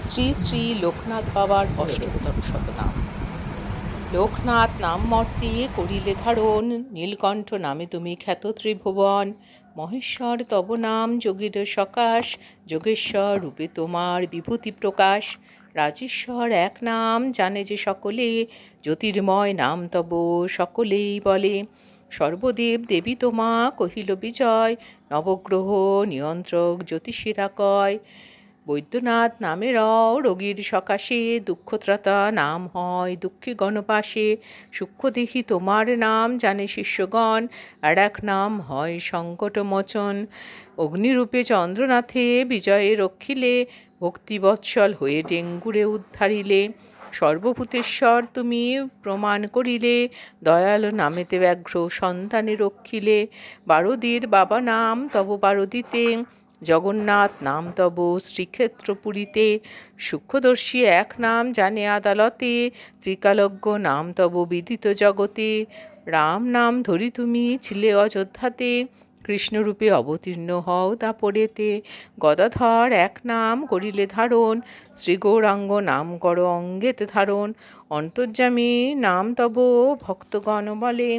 শ্রী শ্রী লোকনাথ বাবার অষ্টতর শতনাম। লোকনাথ নাম মর্তে করিলে ধারণ, নীলকণ্ঠ নামে তুমি খ্যাত ত্রিভুবন। মহেশ্বর তব নাম যোগীর সকাশ, যোগেশ্বর রূপে তোমার বিভূতি প্রকাশ। রাজেশ্বর এক নাম জানে যে সকলে, জ্যোতির্ময় নাম তব সকলেই বলে। সর্বদেব দেবী তোমা কহিল বিজয়, নবগ্রহ নিয়ন্ত্রক জ্যোতিষীরা কয়। বৈদ্যনাথ নামেরও রোগীর সকাশে দুঃখত্রাতা নাম হয় দুঃখী গণপাশে। সূক্ষ্মদেহী তোমার নাম জানে শিষ্যগণ, আর এক নাম হয় সংকটমোচন। অগ্নিরূপে চন্দ্রনাথে বিজয়ে রক্ষিলে, ভক্তিবৎসল হয়ে ডেঙ্গুরে উদ্ধারিলে। সর্বভূতেশ্বর তুমি প্রমাণ করিলে, দয়াল নামেতে ব্যাঘ্র সন্তানে রক্ষিলে। বারদীর বাবা নাম তব বারদিতে জগন্নাথ নাম তব শ্রীক্ষেত্র পুরীতে সূক্ষ্মদর্শী এক নাম জানে আদালতে, ত্রিকালজ্ঞ নাম তব বিদিত জগতে। রাম নাম ধরি তুমি ছিলে অযোধ্যাতে, কৃষ্ণরূপে অবতীর্ণ হও তা দাপরেতে গদাধর এক নাম করিলে ধারণ শ্রী গৌরাঙ্গ নাম কর অঙ্গেতে ধারণ। অন্তর্যামী নাম তব ভক্তগণ বলে।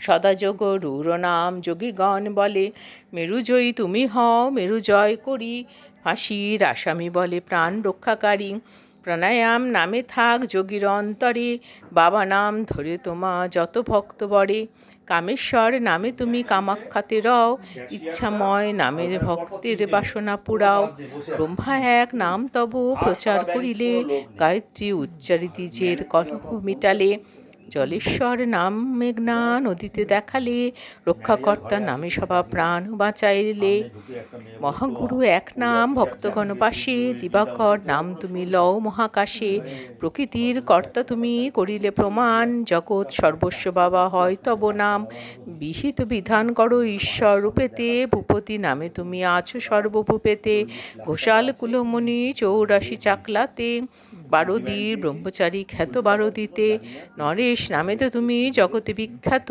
সদাযোগ রূর নাম যোগীগণ বলে, মেরুজয়ী তুমি হও মেরু জয় করি। ফাঁসির আসামি বলে, প্রাণ রক্ষাকারী। প্রাণায়াম নামে থাক যোগীর অন্তরে, বাবা নাম ধরে তোমা যত ভক্ত বরে। কামেশ্বর নামে তুমি কামাক্ষাতে রও, ইচ্ছাময় নামের ভক্তের বাসনা পুরাও। ব্রহ্মা এক নাম তব প্রচার করিলে, গায়ত্রী উচ্চারিতি জের কলহ মিটালে। জলেশ্বর নাম মেঘনা নদীতে দেখালে রক্ষাকর্তা নামে সবা প্রাণ বাঁচাইলে। মহাগুরু এক নাম ভক্তগণ পাশে দিবাকর নাম তুমি লও মহাকাশে। প্রকৃতির কর্তা তুমি করিলে প্রমাণ জগৎ সর্বস্ব বাবা হয় তব নাম। বিহিত বিধান করো ঈশ্বর রূপেতে ভূপতি নামে তুমি আছো সর্বভূপেতে। ঘোষাল কুলমণি চৌরাশি চাকলাতে। বারদীর ব্রহ্মচারী খ্যাত বারদিতে, নরেশ নামে তো তুমি জগতে বিখ্যাত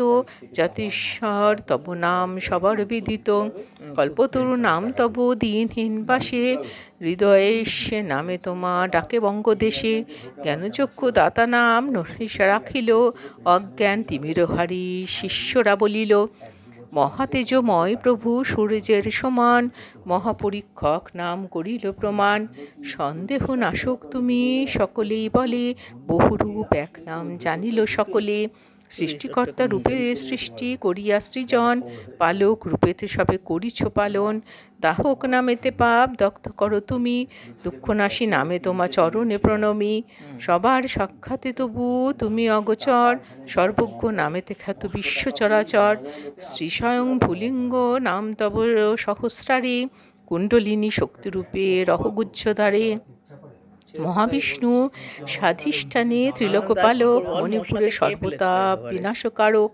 জাতিশ্বর তব নাম সবার বিদিত, কল্পতরু নাম তব দিনহীন বাসে, হৃদয়ে নামে তোমা ডাকে বঙ্গদেশে জ্ঞানচক্ষু দাতা নাম নহিস রাখিল, অজ্ঞান তিমিরহারি শিষ্যরা বলিল মহাতেজময় প্রভু সূর্যের সমান, মহাপরীক্ষক নাম করিল প্রমাণ। সন্দেহ নাশক তুমি, সকলেই বলে বহুরূপ এক নাম জানিল সকলে। সৃষ্টিকর্তা রূপে সৃষ্টি করিয়া সৃজন, পালক রূপেতে সবে করিছ পালন। দাহক নামেতে পাপ, দগ্ধ করো তুমি, দুঃখনাশী নামে তোমা চরণে প্রণমী। সবার সাক্ষাতে তবু তুমি অগোচর, সর্বজ্ঞ নামেতে খ্যাত বিশ্ব চরাচর। শ্রী স্বয়ং ভুলিঙ্গ নাম তব সহস্রারে, কুণ্ডলিনী শক্তিরূপে রহগুচ্ছধারে মহাবিষ্ণু, স্বাধিষ্ঠানে ত্রিলোকপালক মণিপুরে সর্বতা, বিনাশকারক,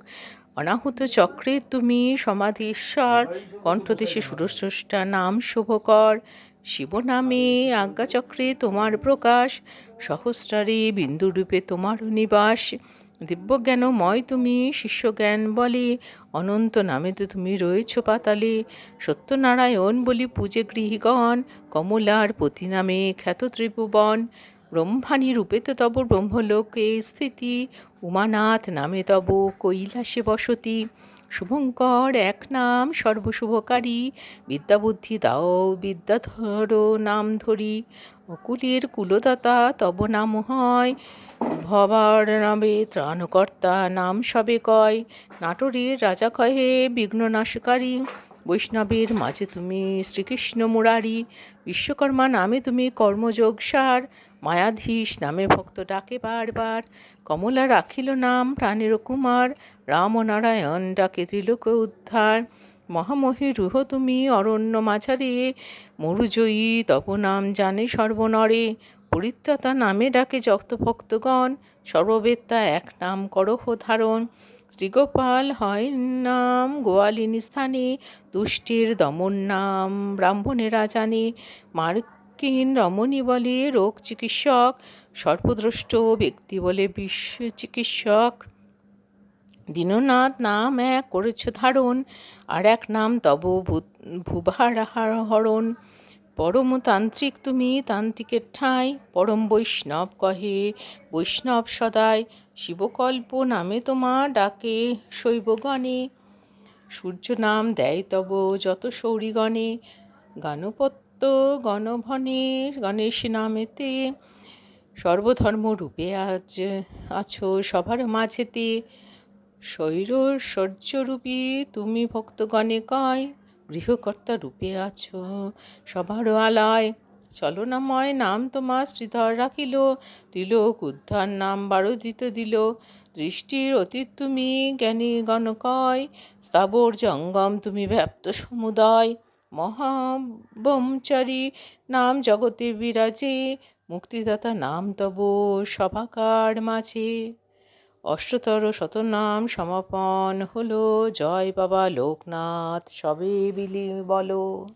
অনাহুত চক্রে তুমি সমাধিশ্বর কণ্ঠদেশে সুরস্রষ্টা নাম শুভকর, শিব নামে আজ্ঞাচক্রে তোমার প্রকাশ, সহস্রারে বিন্দুরূপে তোমার নিবাস। দিব্যজ্ঞানময় তুমি, শিষ্যজ্ঞান বলে, অনন্ত নামে তো তুমি রয়েছ পাতালে। সত্যনারায়ণ বলি পূজে গৃহীগণ, কমলার পতি নামে খ্যাত ত্রিভুবন। ব্রহ্মাণী রূপে তো তব ব্রহ্মলোকে স্থিতি, উমানাথ নামে তব কৈলাসে বসতি। শুভঙ্কর এক নাম সর্বশুভকারী। বিদ্যাবুদ্ধি দাও বিদ্যাধর নাম ধরি। অকুলের কুলদাতা তব নাম হয়। ভবার নামে ত্রাণকর্তা নাম সবে কয়। নাটোরের রাজা কহে বিঘ্ননাশকারী। বৈষ্ণবের মাঝে তুমি শ্রীকৃষ্ণ মুরারি, বিশ্বকর্মা নামে তুমি কর্মযোগ সার মায়াধীশ নামে ভক্ত ডাকে বারবার, কমলা রাখিল নাম প্রাণের কুমার, রাম নারায়ণ ডাকে ত্রিলোক উদ্ধার, মহামহী রুহ তুমি অরণ্য মাঝারে, মরুজয়ী তব নাম জানে সর্বনরে, পরিত্রাতা নামে ডাকে যত ভক্তগণ, সর্ববেত্তা এক নাম করহ ধারণ শ্রীগোপাল হয় নাম, গোয়ালিনী স্থানে দুষ্টের দমন নাম, ব্রাহ্মণেরা জানে মার্কিন রমণী বলে রোগ চিকিৎসক সর্বদ্রষ্ট ব্যক্তি বলে বিশ্ব চিকিৎসক। দীননাথ নাম এক করেছ ধারণ, আর এক নাম তব ভূ- ভূভার হরণ পরম তান্ত্রিক তুমি তান্ত্রিকের ঠাঁই, পরম বৈষ্ণব কহে, বৈষ্ণব সদাই শিবকল্প নামে তোমার ডাকে শৈবগণে সূর্য নাম দেয় তব যত সৌরিগণে। গানপত্য গণভনে গণেশ নামেতে। সর্বধর্ম রূপে আজ আছো সবার মাঝেতে। শৈর শৌর্যরূপী তুমি ভক্তগণে কয়, গৃহকর্তা রূপে আছো সবার আলায়। চলনাময় নাম তোমার শ্রীধর রাখিল তিলক উদ্ধার নাম বারো দিত দিল। দৃষ্টির অতীত তুমি জ্ঞানী গণকয়, স্থাবর জঙ্গম তুমি ব্যাপ্ত সমুদয়। মহাবমচারী নাম জগতে বিরাজে, মুক্তিদাতা নাম তব সভাকার মাঝে। অষ্টতর শতনাম সমাপন হলো, জয় বাবা লোকনাথ, সবে বিলি বলো।